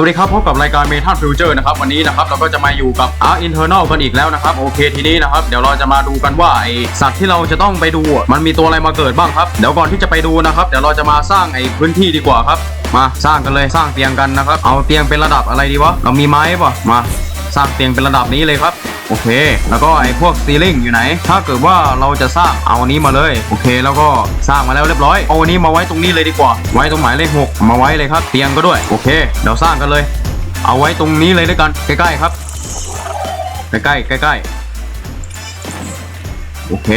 สวัสดีครับพบกับรายการเมทัลฟิวเจอร์นะครับวันนี้นะครับเราก็จะมาอยู่กับ Arc Internal กันอีกแล้วนะครับโอเคทีนี้นะครับเดี๋ยวเราจะมาดูกันว่าไอสัตว์ที่เราจะต้องไปดูมันมีตัวอะไรมาเกิดบ้างครับเดี๋ยวก่อนที่จะไปดูนะครับเดี๋ยวเราจะมาสร้างไอพื้นที่ดีกว่าครับมาสร้างกันเลยสร้างเตียงกันนะครับเอาเตียงเป็นระดับอะไรดีวะเรามีไม้ป่ะมา สร้างเตียงเป็นระดับนี้เลยครับ โอเค แล้วก็ไอ้พวกซีลิงอยู่ไหน ถ้าเกิดว่าเราจะสร้างเอาอันนี้มาเลย โอเค แล้วก็สร้างมาแล้วเรียบร้อย เอาอันนี้มาไว้ตรงนี้เลยดีกว่า ไว้ตรงหมายเลขหกมาไว้เลยครับ เตียงก็ด้วย โอเค เดี๋ยวสร้างกันเลย เอาไว้ตรงนี้เลยด้วยกัน ใกล้ๆครับ ใกล้ๆ ใกล้ๆ โอเค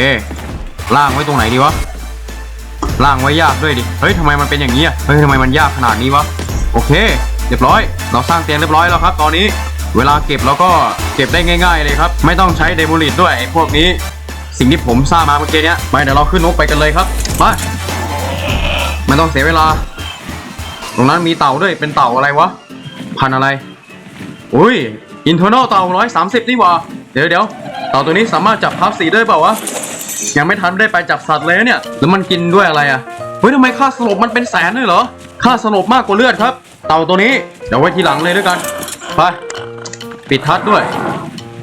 ล่างไว้ตรงไหนดีวะ ล่างไว้ยากด้วยดิ เฮ้ยทำไมมันเป็นอย่างนี้อะเฮ้ยทำไมมันยากขนาดนี้วะ โอเค เรียบร้อย เราสร้างเตียงเรียบร้อยแล้วครับ ตอนนี้ เวลาเก็บเราก็เก็บได้ง่าย ๆ เลยครับ ไม่ต้องใช้เดโมลิตด้วยพวกนี้ สิ่งที่ผมสร้างมาเมื่อกี้เนี้ยไปเดี๋ยวเราขึ้นนกไปกันเลยครับไปไม่ต้องเสียเวลา ตรงนั้นมีเต่าด้วยเป็นเต่าอะไรวะ พันอะไร อุ้ยอินเทอร์นอลเต่าร้อยสามสิบนี่ว่าเดี๋ยวเดี๋ยวเต่าตัวนี้สามารถจับพับสีได้เปล่าวะยังไม่ทันได้ไปจับสัตว์เลยเนี่ย แล้วมันกินด้วยอะไรอะ เฮ้ยทำไมค่าสลบมันเป็นแสนเลยเหรอ ค่าสลบมากกว่าเลือดครับ เต่าตัวนี้ เดี๋ยวไว้ทีหลังเลยด้วยกัน ไป ปิดทัดด้วย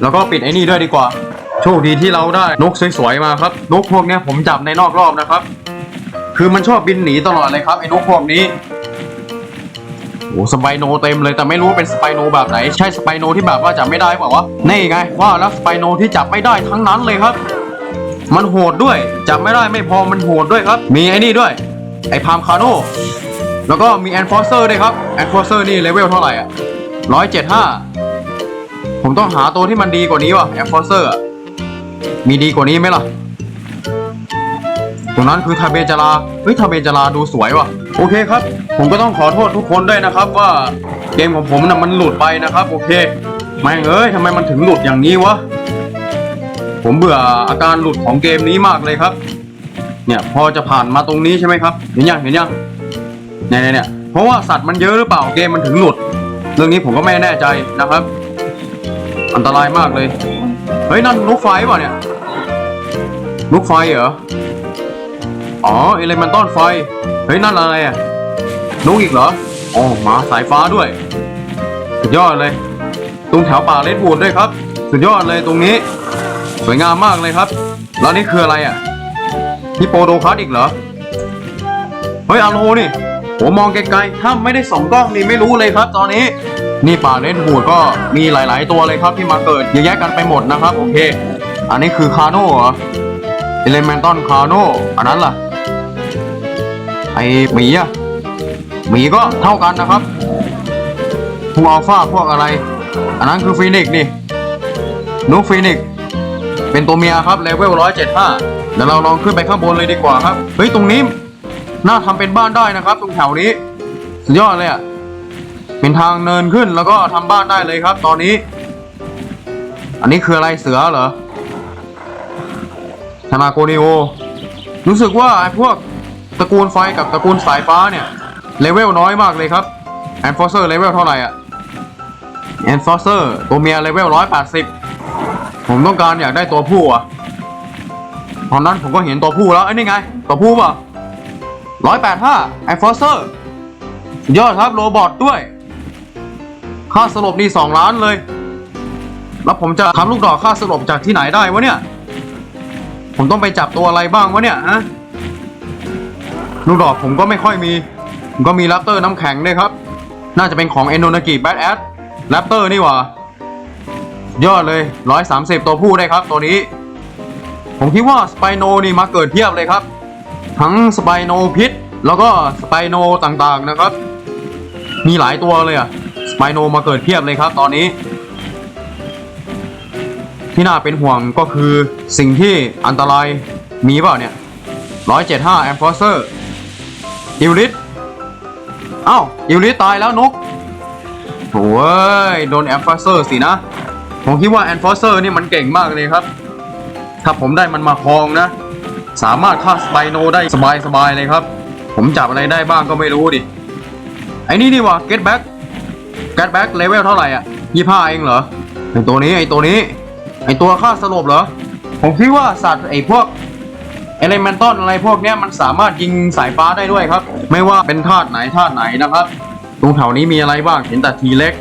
แล้วก็ปิดไอ้นี่ด้วยดีกว่า โชคดีที่เราได้นกสวยๆมาครับ นกพวกนี้ผมจับในนอกรอบนะครับ คือมันชอบบินหนีตลอดเลยครับไอ้นกพวกนี้โอ้สไปโนเต็มเลยแต่ไม่รู้ว่าเป็นสไปโนแบบไหน ใช่สไปโนที่แบบว่าจับไม่ได้เปล่าวะนี่ไงว่าแล้วสไปโนที่จับไม่ได้ทั้งนั้นเลยครับ มันโหดด้วยจับไม่ได้ไม่พอมันโหดด้วยครับ มีไอ้นี่ด้วย ไอ้พามคาโนแล้วก็มีแอนฟอร์เซอร์ด้วยครับแอนฟอร์เซอร์นี่เลเวลเท่าไหร่อะร้อยเจ็ดห้า ผมต้องหาตัวที่มันดีกว่านี้ว่ะแอนฟอร์เซอร์มีดีกว่านี้ไหมล่ะตรงนั้นคือทาเบจาราเฮ้ยทาเบจาราดูสวยว่ะ โอเคครับ ผมก็ต้องขอโทษทุกคนด้วยนะครับว่าเกมของผมน่ะมันหลุดไปนะครับ โอเคแม่งเอ้ยทำไมมันถึงหลุดอย่างนี้วะผมเบื่ออาการหลุดของเกมนี้มากเลยครับ เนี่ยพอจะผ่านมาตรงนี้ใช่ไหมครับ เห็นยังเห็นยังเนี่ยเนี่ยเพราะว่าสัตว์มันเยอะหรือเปล่าเกมมันถึงหลุด เรื่องนี้ผมก็ไม่แน่ใจนะครับ อันตรายมากเลย เฮ้ยนั่นลูกไฟป่ะเนี่ยลูกไฟเหรอ อ๋อเอเลมันต้อนไฟ เฮ้ยนั่นอะไรอะนกอีกเหรออ๋อหมาสายฟ้าด้วย สุดยอดเลย ตรงแถวป่าเลดบูดด้วยครับ สุดยอดเลยตรงนี้ สวยงามมากเลยครับ แล้วนี่คืออะไรอะฮิปโปโดคัสอีกเหรอ เฮ้ยอาโลนี่ผมมองไกลๆ ถ้าไม่ได้ส่องกล้องนี่ไม่รู้เลยครับตอนนี้ นี่ป่าเลดบูดก็มีหลาย ๆ ตัวเลยครับที่มาเกิดเยอะแยะกันไปหมดนะครับ โอเค อันนี้คือคาโน่เหรอเอเลเมนตอนคาโน่อันนั้นล่ะ ไอหมีอะหมีก็เท่ากันนะครับพวกอัลฟาพวกอะไร อันนั้นคือฟีนิกซ์นี่นกฟีนิกซ์เป็นตัวเมียครับเลเวลร้อยเจ็ดห้าเดี๋ยวเราลองขึ้นไปข้างบนเลยดีกว่าครับ เฮ้ย ตรงนี้ น่าทำเป็นบ้านได้นะครับ ตรงแถวนี้ สุดยอดเลยอะ เป็นทางเนินขึ้นแล้วก็ทำบ้านได้เลยครับ ตอนนี้ อันนี้คืออะไรเสือเหรอธนาโกนิโอ รู้สึกว่าไอ้พวกตระกูลไฟกับตระกูลสายฟ้าเนี่ย เลเวลน้อยมากเลยครับแอนฟอร์เซอร์เลเวลเท่าไหร่อะแอนฟอร์เซอร์ตัวเมียเลเวลร้อยแปดสิบผมต้องการอยากได้ตัวผู้อะตอนนั้นผมก็เห็นตัวผู้แล้วไอ้นี่ไง ตัวผู้ป่ะร้อยแปดห้าแอนฟอร์เซอร์ยอดครับโรบอทด้วย ค่าสลบนี่สองล้านเลย แล้วผมจะทำลูกดอกค่าสลบจากที่ไหนได้วะเนี่ย ผมต้องไปจับตัวอะไรบ้างวะเนี่ยฮะลูกดอกผมก็ไม่ค่อยมี ผมก็มีแรปเตอร์น้ำแข็งด้วยครับ น่าจะเป็นของเอนโนนากิแบทแอดแรปเตอร์นี่หว่ายอดเลย 130 ตัวผู้ได้ครับ ตัวนี้ ผมคิดว่าสไปโนนี่มาเกิดเพียบเลยครับ ทั้งสไปโนพิษแล้วก็สไปโนต่างๆนะครับ มีหลายตัวเลยอะ ไปโนมาเกิดเพียบเลยครับตอนนี้ ที่น่าเป็นห่วงก็คือสิ่งที่อันตรายมีเปล่าเนี่ย175แอมฟอร์เซอร์อิวริสอ้าวอิวริสตายแล้วนุกโอ้ยโดนแอมฟอร์เซอร์สินะ ผมคิดว่าแอนฟอร์เซอร์นี่มันเก่งมากเลยครับ ถ้าผมได้มันมาครองนะ สามารถฆ่าสไปโนได้สบายๆเลยครับ ผมจับอะไรได้บ้างก็ไม่รู้ดิ ไอ้นี่ดีว่า get back get back เลเวลเท่าไหร่อะยี่ห้าเองเหรอไอตัวนี้ไอตัวนี้ ไอตัวฆ่าสลบเหรอ ผมคิดว่าสัตว์ไอพวกเอเลเมนตอนอะไรพวกเนี้ยมันสามารถยิงสายฟ้าได้ด้วยครับ ไม่ว่าเป็นธาตุไหนธาตุไหนนะครับ ตรงแถวนี้มีอะไรบ้างเห็นแต่ทีเล็ก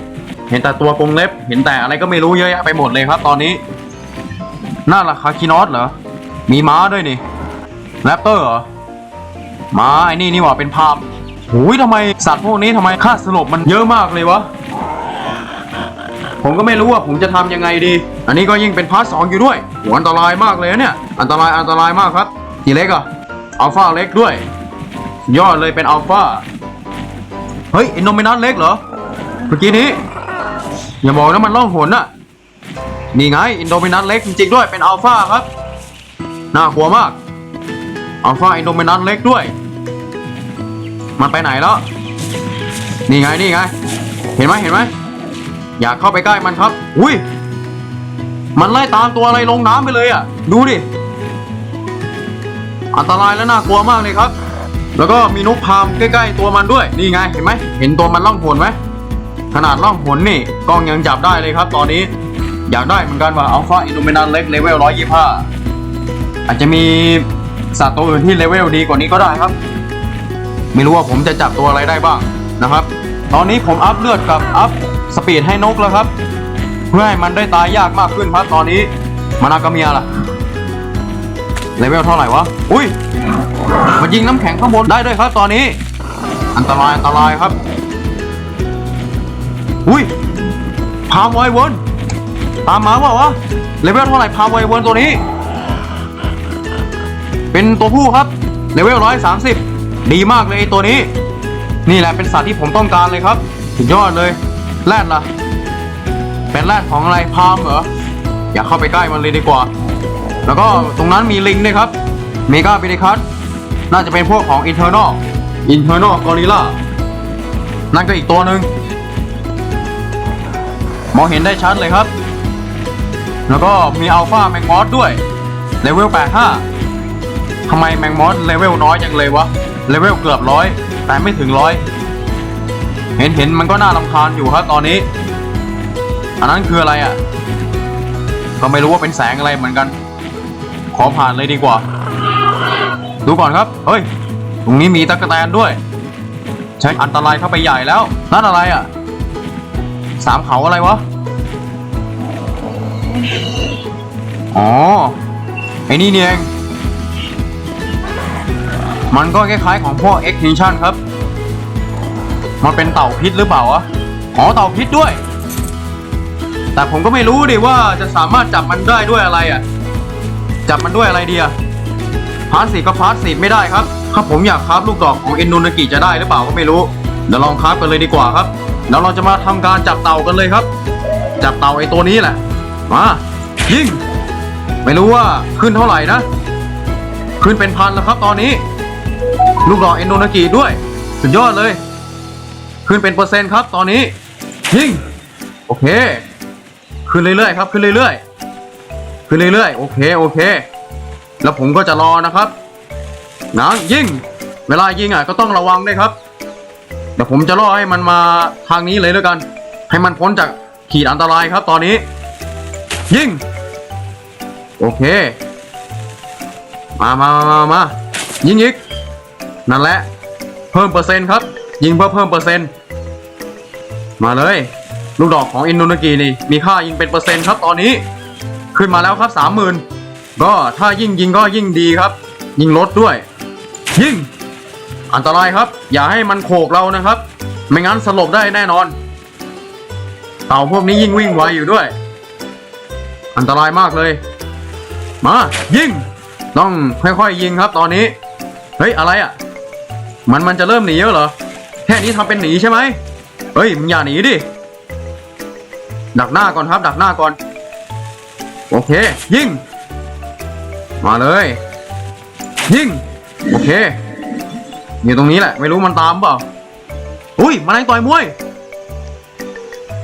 เห็นแต่ตัวกรงเล็บ เห็นแต่อะไรก็ไม่รู้เยอะแยะไปหมดเลยครับตอนนี้น่าราคาคินอสเหรอ มีม้าด้วยนี่แรปเตอร์เหรอม้าไอ้นี่นี่หว่าเป็นภาพ หูยทำไมสัตว์พวกนี้ทำไมค่าสลบมันเยอะมากเลยวะ ผมก็ไม่รู้ว่าผมจะทำยังไงดี อันนี้ก็ยิ่งเป็นพาร์ทสองอยู่ด้วยโหอันตรายมากเลยนะเนี่ย อันตรายอันตรายมากครับทีเล็กอะอัลฟาเล็กด้วย ยอดเลยเป็นอัลฟาเฮ้ยอินโนมินัสเล็กเหรอ เมื่อกี้นี้ อย่าบอกนะมันล่องหนน่ะนี่ไงอินโดมินัสเล็กจริงๆด้วยเป็นอัลฟาครับ น่ากลัวมากอัลฟาอินโดมินัสเล็กด้วย มันไปไหนแล้ว นี่ไงนี่ไง เห็นไหมเห็นไหมอยากเข้าไปใกล้มันครับ อุ้ย มันไล่ตามตัวอะไรลงน้ำไปเลยอะ ดูดิ อันตรายและน่ากลัวมากเลยครับ แล้วก็มีนกพามใกล้ๆตัวมันด้วย นี่ไง เห็นไหม เห็นตัวมันล่องหนไหม ขนาดล่องหนนี่กล้องยังจับได้เลยครับ ตอนนี้ อยากได้เหมือนกันว่าอัลฟาอินโดมินันเล็กเลเวล125อาจจะมีสัตว์ตัวอื่นที่เลเวลดีกว่านี้ก็ได้ครับ ไม่รู้ว่าผมจะจับตัวอะไรได้บ้างนะครับ ตอนนี้ผมอัพเลือดกับอัพสปีดให้นกแล้วครับ เพื่อให้มันได้ตายยากมากขึ้นครับตอนนี้มานากาเมียล่ะเลเวลเท่าไหร่วะ อุ้ย มันยิงน้ำแข็งข้างบนได้ด้วยครับตอนนี้ อันตรายอันตรายครับ อุ้ย พามไวเวิร์นตามมาเปล่าวะ เลเวลเท่าไหร่พามไวเวิร์นตัวนี้ เป็นตัวผู้ครับ เลเวลร้อยสามสิบ ดีมากเลยไอ้ตัวนี้ นี่แหละเป็นสัตว์ที่ผมต้องการเลยครับสุดยอดเลยแรดล่ะ เป็นแรดของอะไรพามเหรออย่าเข้าไปใกล้มันเลยดีกว่า แล้วก็ตรงนั้นมีลิงด้วยครับเมกาเบดิคัสน่าจะเป็นพวกของ Internal Internal Gorilla นั่นก็อีกตัวหนึ่งมองเห็นได้ชัดเลยครับ แล้วก็มีอัลฟาแมงมอสด้วยเลเวล85 ทำไมแมงมอสเลเวลน้อยจังเลยวะ เลเวลเกือบร้อยแต่ไม่ถึงร้อย เห็นเห็นมันก็น่ารำคาญอยู่ครับตอนนี้ อันนั้นคืออะไรอะ ก็ไม่รู้ว่าเป็นแสงอะไรเหมือนกัน ขอผ่านเลยดีกว่า ดูก่อนครับ เฮ้ย ตรงนี้มีตะกแตนด้วย ใช้อันตรายเข้าไปใหญ่แล้ว นั่นอะไรอะ สามเขาอะไรวะ อ๋อ ไอ้นี่เนี่เอง มันก็คล้ายๆของพวก extinction ครับ มันเป็นเต่าพิษหรือเปล่าวะอ๋อเต่าพิษด้วย แต่ผมก็ไม่รู้ดิว่าจะสามารถจับมันได้ด้วยอะไรอะ จับมันด้วยอะไรดีอะพาร์ทสีก็พาร์ทสีไม่ได้ครับถ้าผมอยากคราฟลูกดอกของเอ็นนูนากิจะได้หรือเปล่าก็ไม่รู้ เดี๋ยวลองคราฟกันเลยดีกว่าครับ แล้วเราจะมาทำการจับเต่ากันเลยครับ จับเต่าไอ้ตัวนี้แหละ มา ยิง ไม่รู้ว่าขึ้นเท่าไหร่นะ ขึ้นเป็นพันแล้วครับตอนนี้ ลูกดอเอ็นโดนากิด้วย สุดยอดเลย ขึ้นเป็นเปอร์เซ็นต์ครับตอนนี้ ยิง โอเค ขึ้นเรื่อยๆครับ ขึ้นเรื่อยๆ ขึ้นเรื่อยๆ โอเค โอเค แล้วผมก็จะรอนะครับนะยิง เวลายิงอะก็ต้องระวังด้วยครับ เดี๋ยวผมจะล่อให้มันมาทางนี้เลยแล้วกัน ให้มันพ้นจากขีดอันตรายครับตอนนี้ ยิง โอเค มามามามายิงอีก นั่นแหละ เพิ่มเปอร์เซ็นต์ครับ ยิงเพื่อเพิ่มเปอร์เซ็นต์ มาเลย ลูกดอกของอินโดนีเซีนี่ มีค่ายิงเป็นเปอร์เซ็นต์ครับตอนนี้ ขึ้นมาแล้วครับสามหมื่นก็ถ้ายิ่งยิงก็ยิ่งดีครับ ยิงลดด้วย ยิง อันตรายครับ อย่าให้มันโขกเรานะครับ ไม่งั้นสลบได้แน่นอน เต่าพวกนี้ยิ่งวิ่งไวอยู่ด้วย อันตรายมากเลย มา ยิง ต้องค่อยๆยิงครับตอนนี้ เฮ้ย อะไรอะ่ะ มันมันจะเริ่มหนีแล้วเหรอ แค่นี้ทำเป็นหนีใช่ไหมเฮ้ยมึงอย่าหนีดิ ดักหน้าก่อนครับ ดักหน้าก่อน โอเค ยิง มาเลย ยิง โอเค อยู่ตรงนี้แหละ ไม่รู้มันตามเปล่า อุ้ยมาแรงต่อยมวย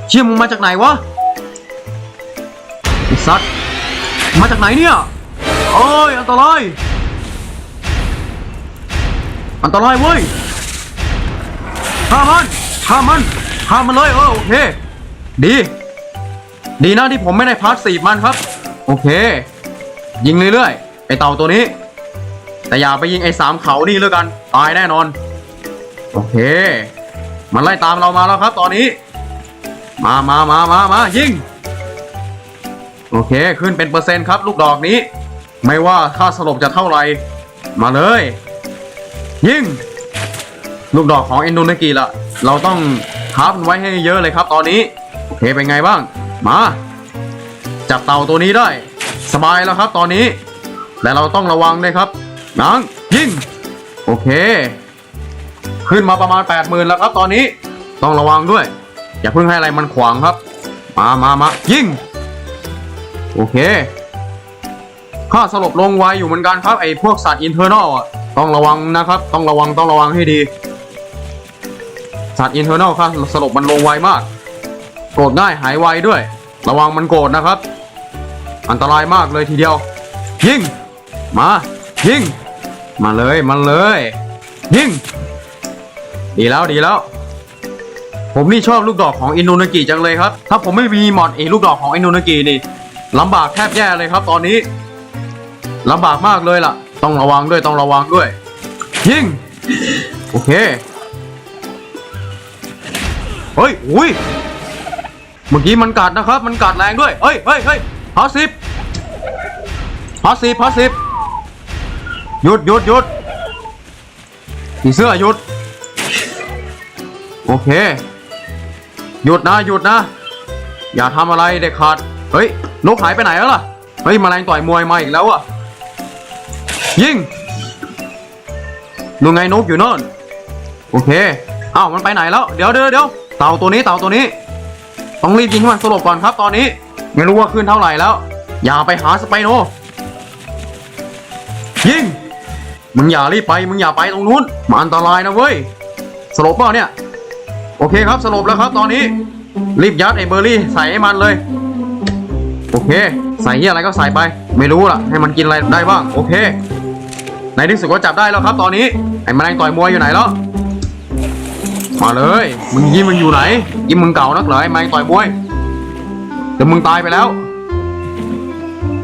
เชี่ยมึงมาจากไหนวะไอ้สัตว์มาจากไหนเนี่ย โอ้ยอันตราย อันตรายเว้ยฆ่ามันฆ่ามันฆ่ามันเลยเออโอเค ดี ดีนะที่ผมไม่ได้พาร์ทสีมันครับ โอเค ยิงเรื่อยๆไอเต่าตัวนี้ แต่อย่าไปยิงไอ้สามเขานี่แล้วกัน ตายแน่นอน โอเค มันไล่ตามเรามาแล้วครับ ตอนนี้ มามามามามายิง โอเค ขึ้นเป็นเปอร์เซ็นต์ครับ ลูกดอกนี้ ไม่ว่าค่าสลบจะเท่าไหร่ มาเลย ยิง ลูกดอกของเอนโดนกีละเราต้องคาบไว้ให้เยอะเลยครับตอนนี้เคเป็นไงบ้าง มา จับเต่าตัวนี้ได้ สบายแล้วครับตอนนี้ แต่เราต้องระวังด้วยครับนังยิง โอเค ขึ้นมาประมาณ 8 0,000แล้วครับตอนนี้ ต้องระวังด้วย อย่าเพิ่งให้อะไรมันขวางครับ มามามายิง โอเคค่าสลบลงไวอยู่เหมือนกันครับไอ้พวกสัตว์อินเทอร์นอล ต้องระวังนะครับ ต้องระวังต้องระวังให้ดีสัตว์อินเทอร์นอลค่าสลบมันลงไวมาก โกรธง่ายหายไวด้วย ระวังมันโกรธนะครับ อันตรายมากเลยทีเดียว ยิง มา ยิง มาเลยมาเลย ยิง ดีแล้วดีแล้ว ผมนี่ชอบลูกดอกของอินโดนีกิจังเลยครับ ถ้าผมไม่มีมอดเอลูกดอกของอินโดนีกินี่ลำบากแทบแย่เลยครับ ตอนนี้ลำบากมากเลยล่ะ ต้องระวังด้วยต้องระวังด้วย ยิง โอเค เฮ้ยอุ้ยเมื่อกี้มันกัดนะครับ มันกัดแรงด้วย เฮ้ยเฮ้ยเฮ้ยพาสิบพาสิบพาสิบหยุดหยุดหยุดผีเสื้อหยุด โอเค หยุดนะหยุดนะ อย่าทำอะไรเด็กขาด เฮ้ยนกหายไปไหนแล้วล่ะ เฮ้ยมาแมลงต่อยมวยมาอีกแล้วอะ ยิงนูไงนกอยู่โน่นโอเคอ้าวมันไปไหนแล้วเดี๋ยวเดี๋ยวเดี๋ยวเต่าตัวนี้เต่าตัวนี้ ต้องรีบยิงให้มันสลบก่อนครับตอนนี้ ไม่รู้ว่าขึ้นเท่าไหร่แล้ว อย่าไปหาสไปโนยิงมึงอย่ารีบไปมึงอย่าไปตรงนู้นมันอันตรายนะเว้ยสลบเปล่าเนี่ยโอเคครับสลบแล้วครับตอนนี้ รีบยัดไอ้เบอร์รี่ใส่ให้มันเลย โอเค ใส่เหียอะไรก็ใส่ไป ไม่รู้ล่ะ ให้มันกินอะไรได้บ้าง โอเค ในที่สุดก็จับได้แล้วครับ ตอนนี้ไอ้แมลงต่อยมวยอยู่ไหนแล้วมาเลยมึงยิ้มมึงอยู่ไหน ยิ้มมึงเก่านักเหรอไอ้แมงต่อยมวยเดี๋ยวมึงตายไปแล้ว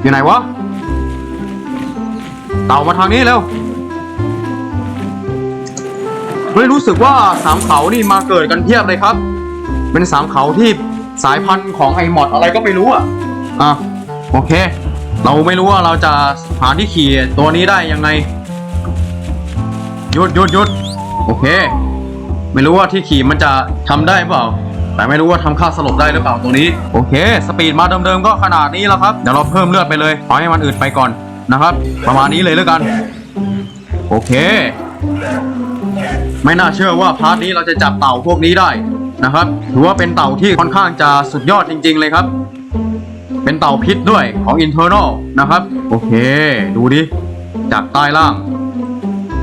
อยู่ไหนวะเต่ามาทางนี้เร็วเฮ้ยรู้สึกว่าสามเขานี่มาเกิดกันเพียบเลยครับ เป็นสามเขาที่สายพันธุ์ของไอหมอดอะไรก็ไม่รู้อะอะโอเค เราไม่รู้ว่าเราจะหาที่ขี่ตัวนี้ได้ยังไง หยุดหยุดหยุดโอเค ไม่รู้ว่าที่ขี่มันจะทำได้เปล่า แต่ไม่รู้ว่าทำค่าสลบได้หรือเปล่าตรงนี้ โอเค สปีดมาเดิมๆก็ขนาดนี้แล้วครับ เดี๋ยวเราเพิ่มเลือดไปเลยปล่อยให้มันอืดไปก่อนนะครับ ประมาณนี้เลยแล้วกัน โอเค ไม่น่าเชื่อว่าพาร์ทนี้เราจะจับเต่าพวกนี้ได้นะครับ ถือว่าเป็นเต่าที่ค่อนข้างจะสุดยอดจริง ๆ เลยครับ เป็นเต่าพิษด้วยของ internal นะครับ โอเค ดูดิ จากใต้ล่าง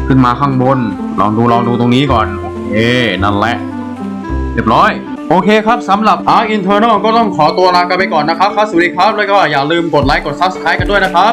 ขึ้นมาข้างบน ลองดูลองดูตรงนี้ก่อน โอเค นั่นแหละ เรียบร้อย โอเคครับสำหรับ Arc Internal ก็ต้องขอตัวลากันไปก่อนนะครับครับสวัสดีครับ แล้วก็อย่าลืมกดไลค์กด Subscribe กันด้วยนะครับ